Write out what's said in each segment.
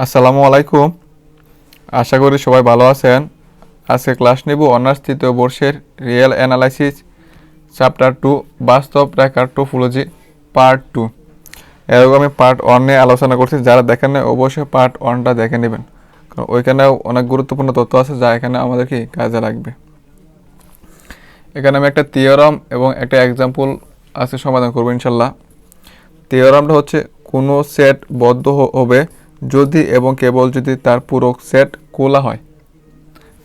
আসসালামু আলাইকুম। আশা করি সবাই ভালো আছেন। আজকে ক্লাস নেব অনার্স তৃতীয় বর্ষের রিয়েল অ্যানালাইসিস, চ্যাপ্টার টু, বাস্তব রেখার টোফোলজি পার্ট টু। এরকম আমি পার্ট ওয়ান নিয়ে আলোচনা করছি, যারা দেখেন নাই, অবশ্যই পার্ট ওয়ানটা দেখে নেবেন। কারণ ওইখানেও অনেক গুরুত্বপূর্ণ তথ্য আছে, যা এখানে আমাদের কি কাজে লাগবে। এখানে আমি একটা থিওরাম এবং একটা এক্সাম্পল আজকে সমাধান করব, ইনশাল্লাহ। থিওরামটা হচ্ছে, কোনো সেট বদ্ধ হবে যদি এবং কেবল যদি তার পুরো সেট খোলা হয়।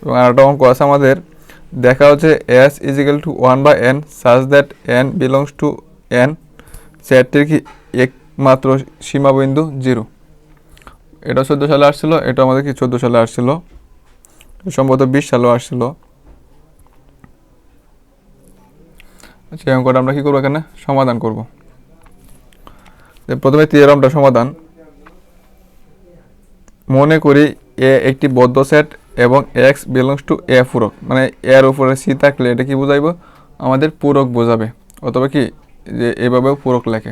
এবং আরেকটা অঙ্ক আছে আমাদের, দেখা হচ্ছে S is equal to one by N such that N belongs to N সেটটির কি একমাত্র সীমাবিন্দু জিরো। এটা চোদ্দ সালে আসছিল, এটা আমাদের কি চোদ্দ সালে আসছিল? সম্ভবত বিশ সালেও আসছিল। আচ্ছা এই অঙ্কটা আমরা কী করব এখানে? সমাধান করব। প্রথমে থিওরামটা সমাধান। মনে করি এ একটি বদ্ধ সেট এবং এক্স বিলংস টু এ পূরক। মানে এর উপরে সি থাকলে এটা কি বোঝাইব? আমাদের পূরক বোঝাবে। অথবা কি? যে এভাবেও পূরক লেখে।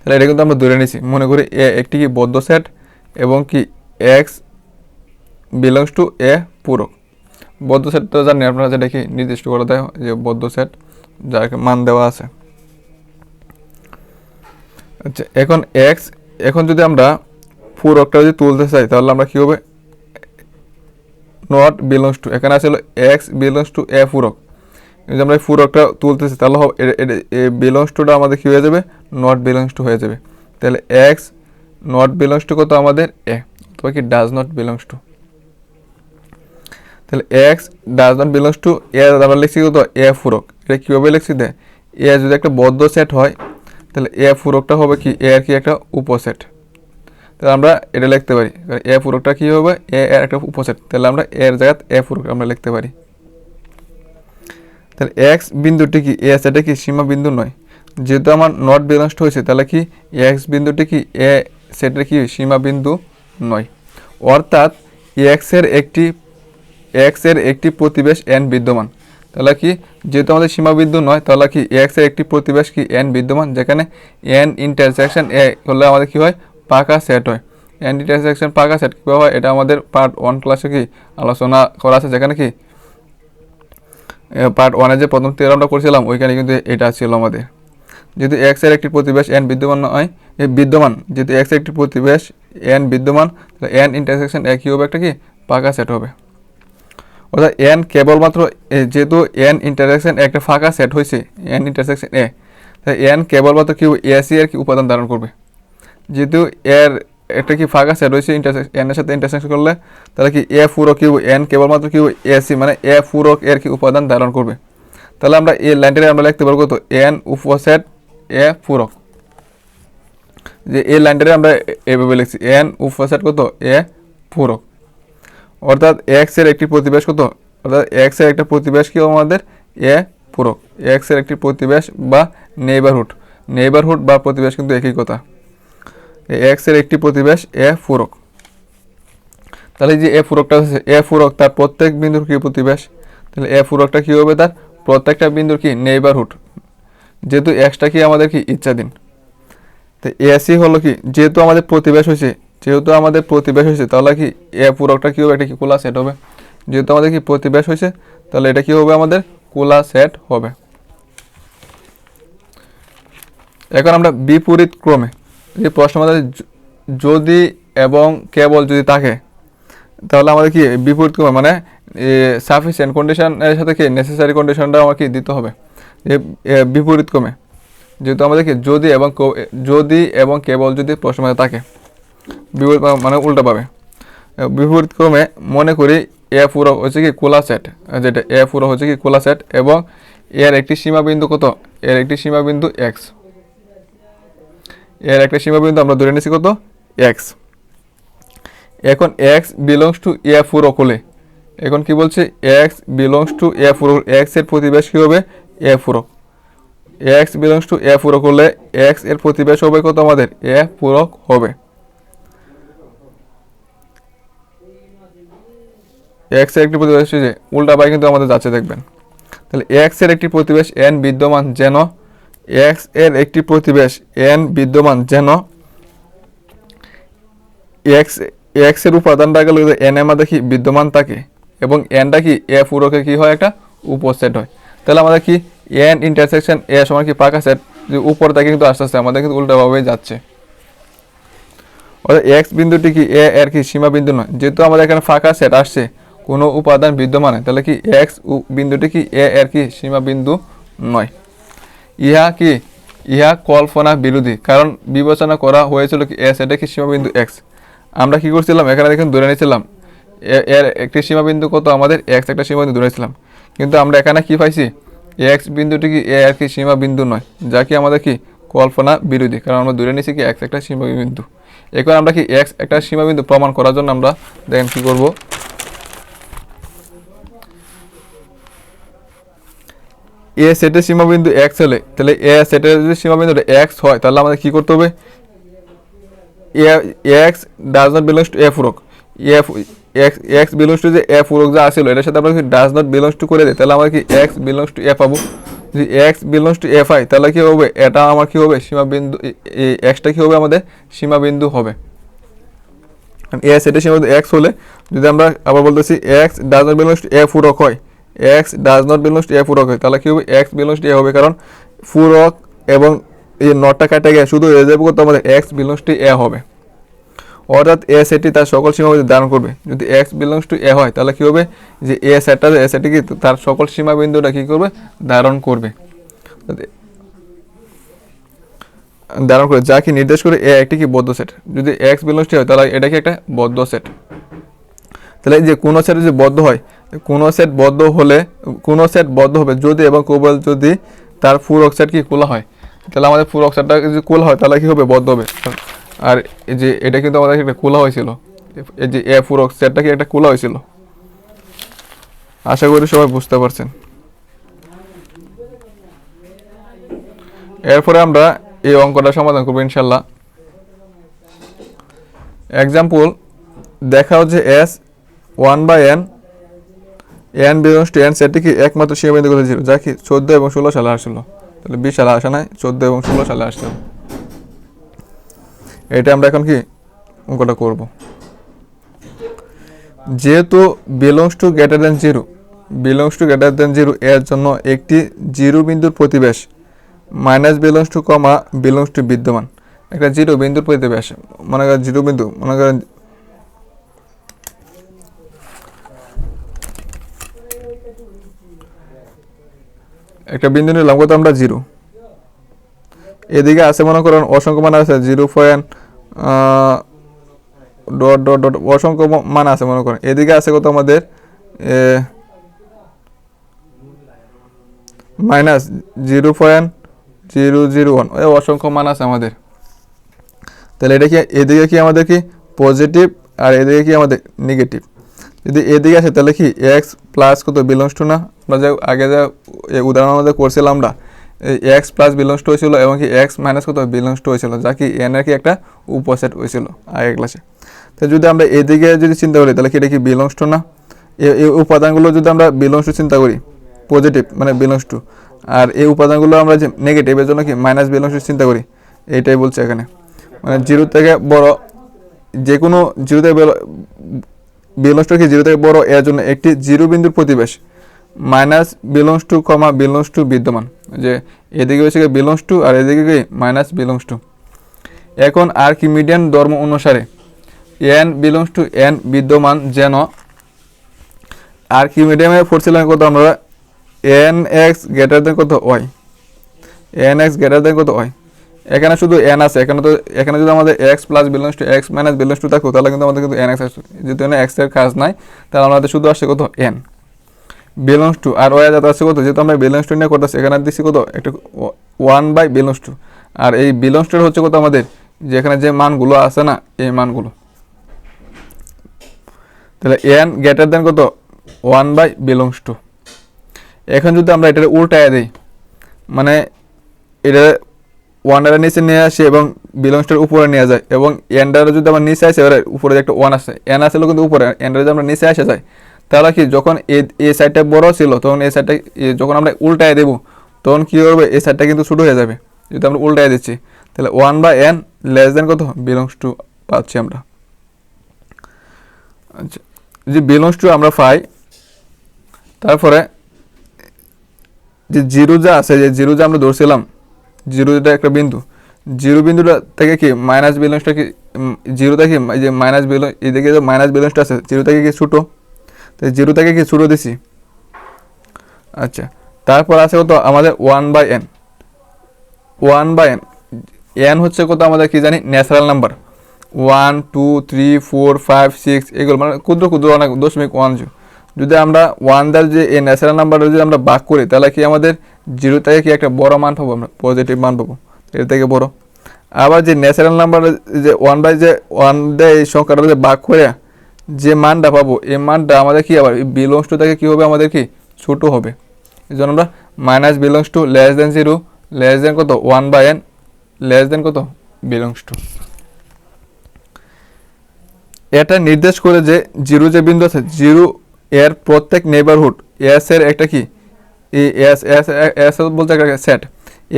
তাহলে এটা কিন্তু আমরা ধরে নিছি। মনে করি এ একটি কি বদ্ধ সেট এবং কি এক্স বিলংস টু এ পূরক। বদ্ধ সেট তো জানি, আপনারা যেটা কি নির্দিষ্ট করে দেয় যে বদ্ধ সেট যার মান দেওয়া আছে। আচ্ছা এখন এক্স, এখন যদি আমরা পূরকটা যদি তুলতে চাই, তাহলে আমরা কী হবে? নট বিলংস টু এখানে আছে এক্স বিলংস টু এ পূরক। যদি আমরা এই পূরকটা তুলতেছি তাহলে বিলংস টুটা আমাদের কী হয়ে যাবে? নট বিলংস টু হয়ে যাবে। তাহলে এক্স নট বিলংস টু কত আমাদের? এ অথবা কি ডাজ নট বিলংস টু তাহলে X does not belongs to A আমরা লিখছি কত? এ পূরক। এটা কীভাবে লিখছি দে এ যদি একটা বদ্ধ সেট হয়, তাহলে এ পূরকটা হবে কি? এ আর কি একটা উপসেট। তাহলে আমরা এটা লিখতে পারি। এ পূরকটা কী হবে? এ এর একটা উপসেট। তাহলে আমরা এর জায়গায় এ পূরক আমরা লিখতে পারি। তাহলে এক্স বিন্দুটি কি? এ সেটা কি সীমা বিন্দু নয়? যেহেতু আমার নট বিলংসড হয়েছে, তাহলে কি এক্স বিন্দুটি কি? এ সেটের কি সীমা বিন্দু নয়। অর্থাৎ এক্সের একটি এক্সের একটি প্রতিবেশ এন বিদ্যমান। তাহলে কি যেহেতু আমাদের সীমাবিন্দু নয়, তাহলে কি এক্সের একটি প্রতিবেশ কি এন বিদ্যমান? যেখানে এন ইন্টারসেকশন এ হলে আমাদের কি হয়? পাকা সেট হয়। এন ইন্টারসেকশন পাকা সেট কীভাবে হয় এটা আমাদের পার্ট ওয়ান ক্লাসে কি আলোচনা করা আছে যেখানে কি? পার্ট ওয়ানে যে প্রথম থিওরামটা করছিলাম, ওইখানে কিন্তু এটা ছিল আমাদের। যেহেতু এক্সের একটি প্রতিবেশ এন বিদ্যমান নয় বিদ্যমান। যেহেতু এক্স একটি প্রতিবেশ এন বিদ্যমান, তাহলে এন ইন্টারসেকশন এ কী হবে একটা কি? পাকা সেট হবে। অর্থাৎ এন কেবলমাত্র যেহেতু এন ইন্টারসেকশন একটা ফাঁকা সেট হয়েছে এন ইন্টারসেকশন এ তাই এন কেবলমাত্র কি এসি এর কি উপাদান ধারণ করবে? যেহেতু এর একটা কি ফাঁকা সেট রয়েছে এন এর সাথে ইন্টারসেকশন করলে তাহলে কি এ পূরক কি এন কেবলমাত্র কি এসি মানে এ পূরক এর কি উপাদান ধারণ করবে। তাহলে আমরা এই লাইনটারে আমরা লিখতে পারব তো এন উপসেট এ পূরক। যে এই লাইনটারে আমরা এভাবে লিখছি এন উপসেট কত? এ পূরক। অর্থাৎ এক্সের একটি প্রতিবেশ কত? অর্থাৎ এক্সের একটা প্রতিবেশ কি আমাদের? এ পূরক। এক্সের একটি প্রতিবেশ বা নেইবারহুড নেইবারহুড বা প্রতিবেশ কিন্তু একই কথা। এক্সের একটি প্রতিবেশ এ পূরক। তাহলে যে এ পূরকটা হচ্ছে এ পূরক তার প্রত্যেক বিন্দুর কি প্রতিবেশ? তাহলে এ পূরকটা কি হবে তার? প্রত্যেকটা বিন্দুর কি? নেইবারহুড যেহেতু এক্সটা কি আমাদের কি? ইচ্ছাধীন। তো এসি হলো কি? যেহেতু আমাদের প্রতিবেশ হয়েছে, যেহেতু আমাদের প্রতিবেশ হয়েছে, তাহলে কি এ পূরকটা কি হবে? এটা কি কোলা সেট হবে? যেহেতু আমাদের কি প্রতিবেশ হয়েছে, তাহলে এটা কি হবে আমাদের? কোলা সেট হবে। এখন আমরা বিপরীত ক্রমে যে প্রশ্ন আমাদের যদি এবং কেবল যদি থাকে, তাহলে আমাদের কি বিপরীত মানে সাফিসিয়েন্ট কন্ডিশনের সাথে কি নেসেসারি কন্ডিশনটা আমাকে দিতে হবে, যে বিপরীত ক্রমে। যেহেতু আমাদের কি যদি এবং যদি এবং কেবল যদি প্রশ্ন থাকে, বিপরীত মানে উল্টা পাবে। বিপরীত ক্রমে মনে করি এ পুরো হচ্ছে কি কোলা সেট যেটা এ পুরো হচ্ছে কি কোলা সেট এবং এর একটি সীমাবিন্দু কত? এর একটি সীমাবিন্দু এক্স এর একটা সীমা সীমাবিন্দু আমরা ধরে নিচ্ছি কত? এক্স এখন এক্স বিলংস টু এ পুরো কোলে এখন কি বলছে? এক্স বিলংস টু এ পুরো এক্সের প্রতিবেশ কি হবে? এ পুরো এক্স বিলংস টু এ পূরক হলে এক্সের প্রতিবেশ হবে কত আমাদের? এ পূরক হবে। এক্সের একটি প্রতিবেশ উল্টা পাই কিন্তু আমাদের যাচ্ছে দেখবেন। তাহলে এক্সের একটি প্রতিবেশ এন বিদ্যমান যেন এক্সের একটি প্রতিবেশ এন বিদ্যমান যেন এক্স এক্সের উপাদানটা গেল এন এর মধ্যে কি বিদ্যমান থাকে এবং এনটা কি এ পুরোকে কি হয় একটা উপসেট হয়। তাহলে আমাদের কি এন ইন্টারসেকশন এ সময় কি পাকা সেট? যে উপর থেকে কিন্তু আস্তে আস্তে আমাদের কিন্তু উল্টাভাবে যাচ্ছে। অর্থাৎ এক্স বিন্দুটি কি এ এর কি সীমা বিন্দু নয়। যেহেতু আমাদের এখানে ফাঁকা সেট আসছে, কোনো উপাদান বিদ্যমান তাহলে কি এক্স বিন্দুটি কি এ এর কি সীমা বিন্দু নয়। ইহা কি? ইহা কল্পনা বিরোধী কারণ বিবেচনা করা হয়েছিল কি এস এটা কি সীমাবিন্দু এক্স আমরা কি করছিলাম? এখানে দেখুন, ধরে নিয়েছিলাম। এর একটি সীমাবিন্দু কত? আমাদের এক্স একটা সীমাবিন্দু ধরেছিলাম কিন্তু আমরা এখানে কি পাইছি? এক্স বিন্দুটি কি এ আর কি সীমাবিন্দু নয়, যা কি আমাদের কি? কল্পনা বিরোধী কারণ আমরা ধরে নিয়েছি কি এক্স একটা সীমাবিন্দু। এখন আমরা কি এক্স একটা সীমাবিন্দু প্রমাণ করার জন্য আমরা দেখেন কি করব? এ সেটের সীমাবিন্দু এক্স হলে, তাহলে এ সেটের যদি সীমাবিন্দুটা এক্স হয়, তাহলে আমাদের কি করতে হবে? X does not belongs to A ফুরক if X X belongs to যে এ ফুরক যা আসছিল এটার সাথে আমরা কি ডাজ নট বিলংস টু করে দিই, তাহলে আমরা কি এক্স বিলংস টু এ পাবো? যদি এক্স বিলংস টু এফ হয় তাহলে কি হবে? এটা আমার কি হবে? সীমাবিন্দু এক্সটা কি হবে? আমাদের সীমাবিন্দু হবে। এ সেটা সীমাবিন্দু এক্স হলে, যদি আমরা আবার বলতেছি X does not belongs to A ফুরক হয় X does not belongs to A ফুরক তাহলে কি হবে? এক্স বিলংস টু এ হবে কারণ ফুরক এবং এই নটটা কাটে গিয়ে শুধু রেজার্ভ করতে আমাদের এক্স বিলংস টু এ হবে। অর্থাৎ এ সেটটি তার সকল সীমাবিন্দু ধারণ করবে। যদি এক্স বিলংস টু এ হয়, তাহলে কি হবে? যে এ সেটটা এ সেটটি কি? তার সকল সীমাবিন্দুটা কি করবে? ধারণ করবে। ধারণ করে, যা কি নির্দেশ করে এ একটি কি বদ্ধ সেট যদি এক্স বিলংস টু হয়, তাহলে এটা কি একটা বদ্ধ সেট তাহলে যে কোনো সেট যদি বদ্ধ হয়, কোনো সেট বদ্ধ হলে, কোনো সেট বদ্ধ হবে যদি এবং কেবল যদি তার ফুল অক্সাইড কি খোলা হয়, তাহলে আমাদের ফুল অক্সাইডটা যদি খোলা হয়, তাহলে কী হবে? বদ্ধ হবে। আর এই যে এটা কিন্তু আমাদের একটা খোলা হয়েছিল। এই যে এ ফুল অক্সাইডটা কি একটা খোলা হয়েছিল? আশা করি সবাই বুঝতে পারছেন। এরপরে আমরা এই অঙ্কটা সমাধান করব ইনশাল্লাহ। এক্সাম্পল দেখা হচ্ছে S one by N N belongs to N সেটটি কি একমাত্র সীমাবিন্দু কথা ছিল? যা কি চোদ্দ এবং ষোলো সালে আসলো তাহলে বিশ সালে আসে নাই, চোদ্দ এবং ষোলো সালে আসছিল। এটা আমরা এখন কি অঙ্কটা করব? যেহেতু belongs to greater than zero, belongs to greater than zero এর জন্য একটি জিরো বিন্দুর প্রতিবেশ minus belongs to comma belongs to বিদ্যমান। একটা জিরো বিন্দুর প্রতিবেশ, মনে করেন জিরো বিন্দু, মনে করেন একটা বিন্দু নিলাম, কত আমরা? জিরো। এদিকে আছে, মনে করেন, অসংখ্য মান আছে, zero point dot dot dot, অসংখ্য মান আছে, মনে করেন। এদিকে আছে কত আমাদের? Minus zero point, zero zero one. ওই অসংখ্য মান আছে আমাদের। তাহলে এটা কি, এদিকে কি আমাদের কি? পজিটিভ, আর এদিকে কি আমাদের? নেগেটিভ। যদি এদিকে আসে, তাহলে কি এক্স প্লাস কত বিলংস টু না? আমরা যে আগে যে উদাহরণ আমাদের করছিলাম আমরা এই এক্স প্লাস বিলংস টু হয়েছিল এবং কি এক্স মাইনাস কত বিলংস টু হয়েছিল, যা কি এন এর কি একটা উপসেট হয়েছিল আগের ক্লাসে তো যদি আমরা এদিকে যদি চিন্তা করি, তাহলে কি এটা কি বিলংস টু না? এই উপাদানগুলো যদি আমরা বিলংস টু চিন্তা করি পজিটিভ মানে বিলংস টু আর এই উপাদানগুলো আমরা যে নেগেটিভ এর জন্য কি মাইনাস বিলংস টু চিন্তা করি এইটাই বলছে এখানে। মানে জিরো থেকে বড় যে কোনো জিরো থেকে বিলংস টু কি জিরো থেকে বড়, এর জন্য একটি জিরো বিন্দুর প্রতিবেশ। Minus belongs to comma belongs to বিদ্যমান। যে এদিকে হচ্ছে বিলংস টু আর এদিকে কি মাইনাস বিলংস টু এখন আর্কিমিডিয়ান ধর্ম অনুসারে এন বিলংস টু এন বিদ্যমান যেন আর্কিমিডিয়ামে পড়ছিলাম কত আমরা? এন এক্স গ্রেটার দেন কত? Y. And X greater than কত? ওয়াই। এখানে শুধু এন আছে, এখানে তো এখানে যদি আমাদের X plus belongs to X minus belongs to থাকতো, তাহলে কিন্তু আমাদের কিন্তু এন এক্স আসতো। যেহেতু এখানে এক্সের কাজ নাই, তাহলে আমাদের শুধু আসছে কত? এন বিলংস টু আর ওয়াই যাতে আসছে কত? যেহেতু আমরা বিলংস টু নিয়ে করতেছি, এখানে দিচ্ছি কত? একটা ওয়ান বাই বিলংস টু আর এই বিলংস টু হচ্ছে কত আমাদের? যেখানে যে মানগুলো আছে না, এই মানগুলো। তাহলে এন গ্রেটার দেন কত? ওয়ান বাই বিলংস টু এখন যদি আমরা এটা উল্টায় দিই মানে এটা ওয়ানডারের নিচে নিয়ে আসি এবং বিলংসটার উপরে নিয়ে যায় এবং এন্ডারে যদি আমরা নিচে আসে, এবারে উপরে যে একটা ওয়ান আসে এন আসলে কিন্তু উপরে, এন্ডারে যদি আমরা নিচে আসে যায় তাহলে কি যখন এ এই সাইডটা বড় ছিল, তখন এই সাইডটা যখন আমরা উল্টায় দেবো, তখন কী করবে এই সাইডটা কিন্তু ছোটো হয়ে যাবে। যদি আমরা উল্টায় দিচ্ছি, তাহলে ওয়ান বা এন লেস দেন কত? বিলংস টু পাচ্ছি আমরা। আচ্ছা যে বিলংস টু আমরা পাই, তারপরে যে জিরো যা আছে, যে জিরো যা আমরা ধরছিলাম জিরো যেটা একটা বিন্দু। জিরো বিন্দুটা থেকে কি মাইনাস ব্যালেন্সটা কি জিরো থেকে এই যে মাইনাস ব্যালেন্স এদিকে যে মাইনাস ব্যালেন্সটা আছে, জিরো থেকে কি ছোটো? তো জিরো থেকে কি ছোটো দিছি? আচ্ছা তারপর আছে কত আমাদের one by N one by N N হচ্ছে কত আমাদের কি জানি? Natural number one two three four five six এগুলো মানে ক্ষুদ্র ক্ষুদ্র অনেক, দশমিক ওয়ান জিরো যদি আমরা ওয়ান দ্বার যে এই ন্যাচারাল নাম্বারটা যদি আমরা বাক করি, তাহলে কি আমাদের জিরো থেকে কি একটা বড় মান পাবো আমরা? পজিটিভ মান পাবো। এর থেকে বড়। আবার যে ন্যাচারাল নাম্বার যে ওয়ান বাই যে ওয়ান দেয় এই সংখ্যাটা যে বাক করে যে মানটা পাবো, এই মানটা আমাদের কি আবার? বিলংস টু থেকে কী হবে? আমাদের কি? ছোটো হবে। এই জন্য আমরা minus belongs to less than zero less than কত? One by N less than কত? বিলংস টু এটা নির্দেশ করে যে জিরো যে বিন্দু আছে জিরো এর প্রত্যেক নেবারহুড এস এর একটা কি? এই এস এস এস বলতে একটা সেট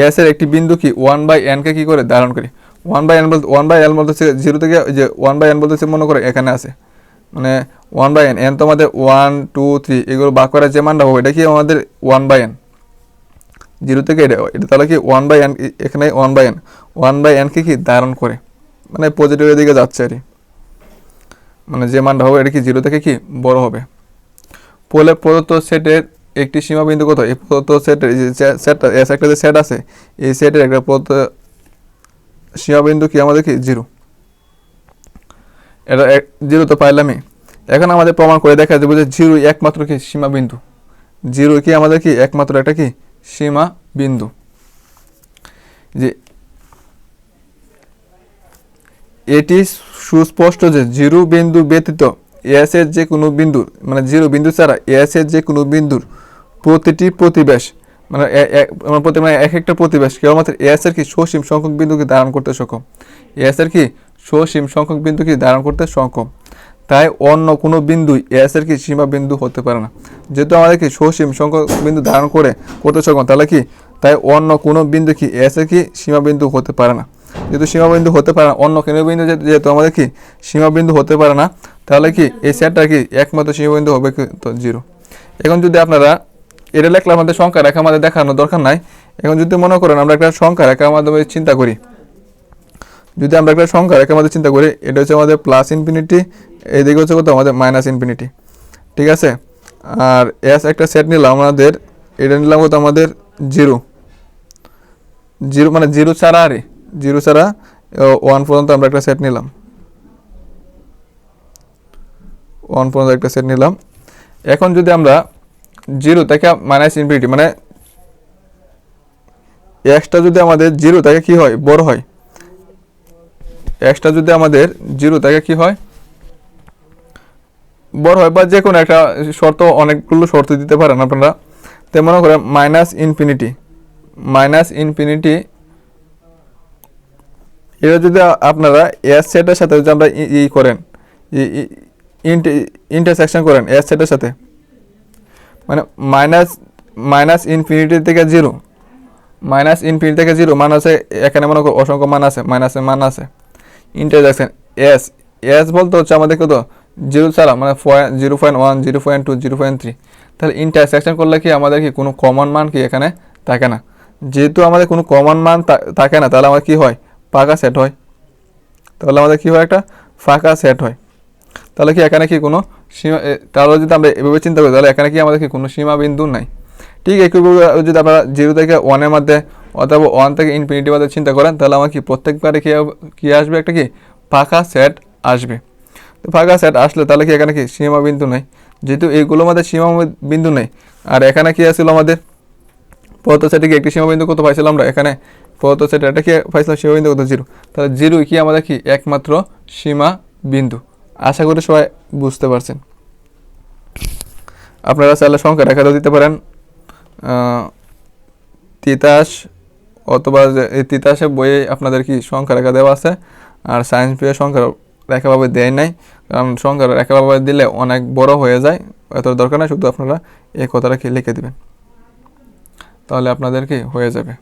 এস এর একটি বিন্দু কি? ওয়ান বাই এনকে কি করে? ধারণ করে। ওয়ান বাই এন বলতে ওয়ান বাই এন বলতেছে জিরো থেকে যে ওয়ান বাই এন বলতেছে মনে করে এখানে আছে। মানে ওয়ান বাই এন এন তো আমাদের ওয়ান টু থ্রি এগুলো বাক করার যে মানটা হবে, এটা কি আমাদের ওয়ান বাই এন জিরো থেকে এটা এটা তাহলে কি ওয়ান বাই এন এখানে one by N one by NK কি ধারণ করে। মানে পজিটিভের দিকে যাচ্ছে আর মানে যে মানটা হবে, এটা কি জিরো থেকে কি? বড় হবে। পোলে প্রদত্ত সেটের একটি সীমাবিন্দু কত এই প্রদত্ত সেটের সেটটা এস একটা যে সেট আছে, এই সেটের একটা প্রদত্ত সীমাবিন্দু কি আমাদের কি? জিরো এটা জিরো তো পাইলামই। এখন আমাদের প্রমাণ করে দেখা যাবে যে জিরো একমাত্র কি? সীমাবিন্দু। জিরো কি আমাদের কি? একমাত্র একটা কি? সীমা বিন্দু যে এটি সুস্পষ্ট যে জিরো বিন্দু ব্যতীত এস এর যে কোনো বিন্দুর মানে জিরো বিন্দু ছাড়া এস এর যে কোনো বিন্দুর প্রতিটি প্রতিবেশ মানে মানে প্রতি মানে এক একটা প্রতিবেশ কেবলমাত্র এস এর কি সসীম সংখ্যক বিন্দুকে ধারণ করতে সক্ষম? এস এর কি সসীম সংখ্যক বিন্দুকে ধারণ করতে সক্ষম? তাই অন্য কোনো বিন্দু এস এর কি সীমা বিন্দু হতে পারে না। যেহেতু আমাদের কি সসীম সংখ্যক বিন্দু ধারণ করে করতে সক্ষম, তাহলে কি? তাই অন্য কোনো বিন্দু কি এস এর কি সীমা বিন্দু হতে পারে না। যেহেতু সীমাবিন্দু হতে পারে না, অন্য কোনো বিন্দু যেহেতু আমাদের কি সীমাবিন্দু হতে পারে না, তাহলে কি এই সেটটা কি একমাত্র সীমাবিন্দু হবে তো জিরো। এখন যদি আপনারা এটা লেখলে আমাদের সংখ্যা রেখা আমাদের দেখানোর দরকার নাই। এখন যদি মনে করেন আমরা একটা সংখ্যা রেখার মাধ্যমে চিন্তা করি, যদি আমরা একটা সংখ্যা রেখার মধ্যে চিন্তা করি, এটা হচ্ছে আমাদের প্লাস ইনফিনিটি এইদিকে হচ্ছে কত? আমাদের মাইনাস ইনফিনিটি ঠিক আছে? আর এস একটা সেট নিলাম আমাদের, এটা নিলাম কত? আমাদের জিরো। জিরো মানে জিরো ছাড়া আরে জিরো ছাড়া ওয়ান পর্যন্ত আমরা একটা সেট নিলাম। ওয়ান পর্যন্ত একটা সেট নিলাম। এখন যদি আমরা জিরো থেকে মাইনাস ইনফিনিটি মানে এক্সটা যদি আমাদের জিরো থেকে কি হয়, বড় হয় এক্সটা যদি আমাদের জিরো থেকে কি হয়, বড় হয় বা যে কোনো একটা শর্ত, অনেকগুলো শর্ত দিতে পারেন আপনারা। তো মনে করেন মাইনাস ইনফিনিটি মাইনাস ইনফিনিটি এটা যদি আপনারা এস সেটের সাথে যদি আমরা ই- করেন ইন্টারসেকশন করেন এস সেটের সাথে মানে মাইনাস মাইনাস ইনফিনিটি থেকে জিরো মাইনাস ইনফিনিটি থেকে জিরো মান আছে এখানে মনে করো অসংখ্য মান আছে মাইনাসের মান আছে ইন্টারসেকশন এস এস বলতে হচ্ছে আমাদের কত? জিরো ছাড়া মানে zero point one zero point two zero point three তাহলে ইন্টারসেকশন করলে কি আমাদের কি কোনো কমন মান কি এখানে থাকে না? যেহেতু আমাদের কোনো কমন মান থাকে না, তাহলে আমার কি হয়? পাকা সেট হয়। তাহলে আমাদের কী হয় একটা? ফাঁকা সেট হয়। তাহলে কি এখানে কি কোনো সীমা তাহলে যদি আমরা এভাবে চিন্তা করি, তাহলে এখানে কি আমাদের কি কোনো সীমা বিন্দু নাই? ঠিক একইভাবে যদি আপনারা জিরো থেকে ওয়ানের মধ্যে অথবা ওয়ান থেকে ইনফিনিটির মধ্যে চিন্তা করেন, তাহলে আমার কি প্রত্যেকবারে কী কী আসবে? একটা কি? ফাঁকা সেট আসবে। তো ফাঁকা সেট আসলে তাহলে কি এখানে কি সীমা বিন্দু নেই? যেহেতু এইগুলোর মধ্যে সীমা বিন্দু নেই। আর এখানে কি আছিল আমাদের? পদার্থ সেটে কি একটি সীমাবিন্দু কত পাইছিলাম আমরা? এখানে পদার্থ সেটে এটা কি পাইছিলাম সীমাবিন্দু কত? জিরো। তাহলে জিরো কি আমাদের কি? একমাত্র সীমা বিন্দু। আশা করি সবাই বুঝতে পারছেন। আপনারা চাইলে সংখ্যা রেখাতেও দিতে পারেন। তিতাস অথবা তিতাসের বইয়ে আপনাদের কি সংখ্যা রেখা দেওয়া আছে? আর সায়েন্স বইয়ে সংখ্যা রেখাভাবে দেয় নাই। কারণ সংখ্যা রেখাভাবে দিলে অনেক বড় হয়ে যায়। এত দরকার নাই, শুধু আপনারা এই কথাটা লিখে দেবেন। তাহলে আপনাদের কি হয়ে যাবে?